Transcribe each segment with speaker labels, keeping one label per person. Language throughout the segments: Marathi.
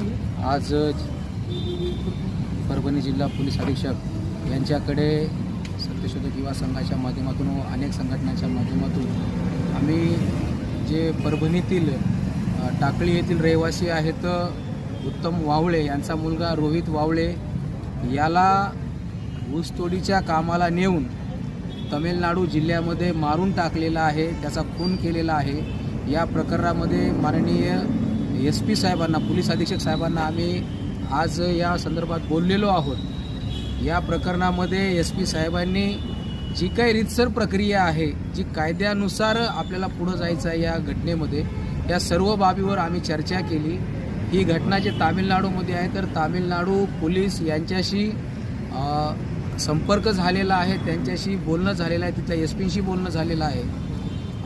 Speaker 1: आज परभणी जिल्हा पोलीस अधीक्षक यांच्याकडे सत्यशोधक युवा संघाच्या माध्यमातून व अनेक संघटनांच्या माध्यमातून आम्ही जे परभणीतील टाकळी येथील रहिवासी आहेत उत्तम वावळे यांचा मुलगा रोहित वावळे याला ऊसतोडीच्या कामाला नेऊन तमिळनाडू जिल्ह्यामध्ये मारून टाकलेला आहे त्याचा खून केलेला आहे. या प्रकरणामध्ये माननीय एस पी साहेबांना पोलीस अधीक्षक साहेबांना आम्ही आज या संदर्भात बोललेलो आहोत. या प्रकरणामध्ये एस पी साहेबांनी जी काही रितसर प्रक्रिया आहे जी कायद्यानुसार आपल्याला पुढं जायचं आहे या घटनेमध्ये या सर्व बाबीवर आम्ही चर्चा केली. ही घटना जे तामिळनाडूमध्ये आहे तर तामिळनाडू पोलीस यांच्याशी संपर्क झालेला आहे त्यांच्याशी बोलणं झालेलं आहे तिथल्या एस पीशी बोलणं झालेलं आहे.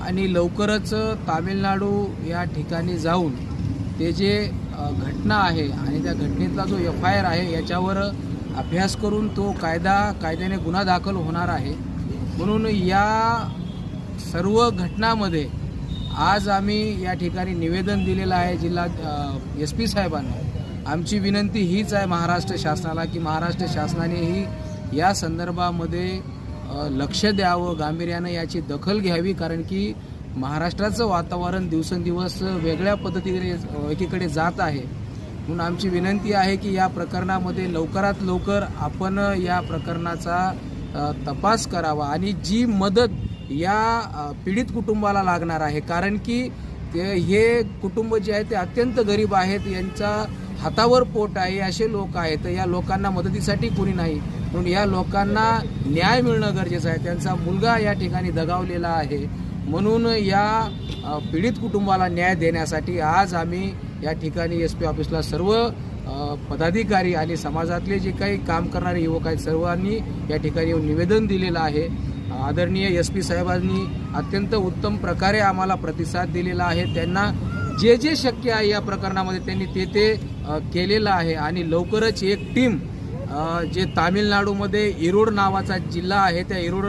Speaker 1: आणि लवकरच तामिळनाडू या ठिकाणी जाऊन ते जे घटना आहे आणि त्या घटनेतला जो एफ आय आर आहे याच्यावर अभ्यास करून तो कायदा कायद्याने गुन्हा दाखल होणार आहे. म्हणून या सर्व घटनामध्ये आज आम्ही या ठिकाणी निवेदन दिलेलं आहे जिल्हा एस पी साहेबांना. आमची विनंती हीच आहे महाराष्ट्र शासनाला की महाराष्ट्र शासनानेही या संदर्भामध्ये लक्ष द्यावं गांभीर्यानं याची दखल घ्यावी कारण की महाराष्ट्राचं वातावरण दिवसेंदिवस वेगळ्या पद्धतीने एकीकडे जात आहे. म्हणून आमची विनंती आहे की या प्रकरणामध्ये लवकरात लवकर आपण या प्रकरणाचा तपास करावा आणि जी मदत या पीडित कुटुंबाला लागणार आहे कारण की ते हे कुटुंब जे आहे ते अत्यंत गरीब आहेत यांचा हातावर पोट आहे असे लोक आहेत या लोकांना मदतीसाठी कोणी नाही. म्हणून या लोकांना न्याय मिळणं गरजेचं आहे. त्यांचा मुलगा या ठिकाणी दगावलेला आहे. म्हणून या पीडित कुटुंबाला न्याय देण्यासाठी आज आम्ही या ठिकाणी एस पी ऑफिसला सर्व पदाधिकारी आणि समाजातले जे काही काम करणारे युवक आहेत सर्वांनी या ठिकाणी येऊन निवेदन दिलेलं आहे. आदरणीय एस पी साहेबांनी अत्यंत उत्तम प्रकारे आम्हाला प्रतिसाद दिलेला आहे. त्यांना जे जे शक्य आहे या प्रकरणामध्ये त्यांनी ते ते केलेलं आहे आणि लवकरच एक टीम जे तामिळनाडूमध्ये इरोड नावाचा जिल्हा आहे त्या इरोड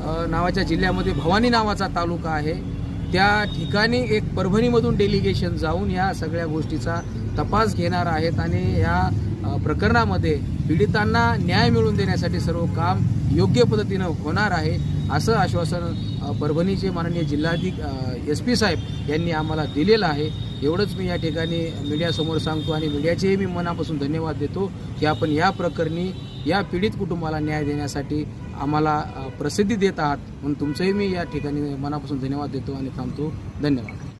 Speaker 1: नावाच्या जिल्ह्यामध्ये भवानी नावाचा तालुका आहे. त्या ठिकाणी एक परभणीमधून डेलिगेशन जाऊन या सगळ्या गोष्टीचा तपास घेणार आहेत आणि या प्रकरणामध्ये पीडितांना न्याय मिळवून देण्यासाठी सर्व काम योग्य पद्धतीनं होणार आहे असं आश्वासन परभणीचे माननीय जिल्हाधिक एस पी साहेब यांनी आम्हाला दिलेलं आहे. एवढंच मी या ठिकाणी मीडियासमोर सांगतो आणि मीडियाचेही मी मनापासून धन्यवाद देतो की आपण या प्रकरणी या पीडित कुटुंबाला न्याय देण्यासाठी आम्हाला प्रसिद्धी देत आहात. म्हणून तुमचंही मी या ठिकाणी मनापासून धन्यवाद देतो आणि थांबतो. धन्यवाद.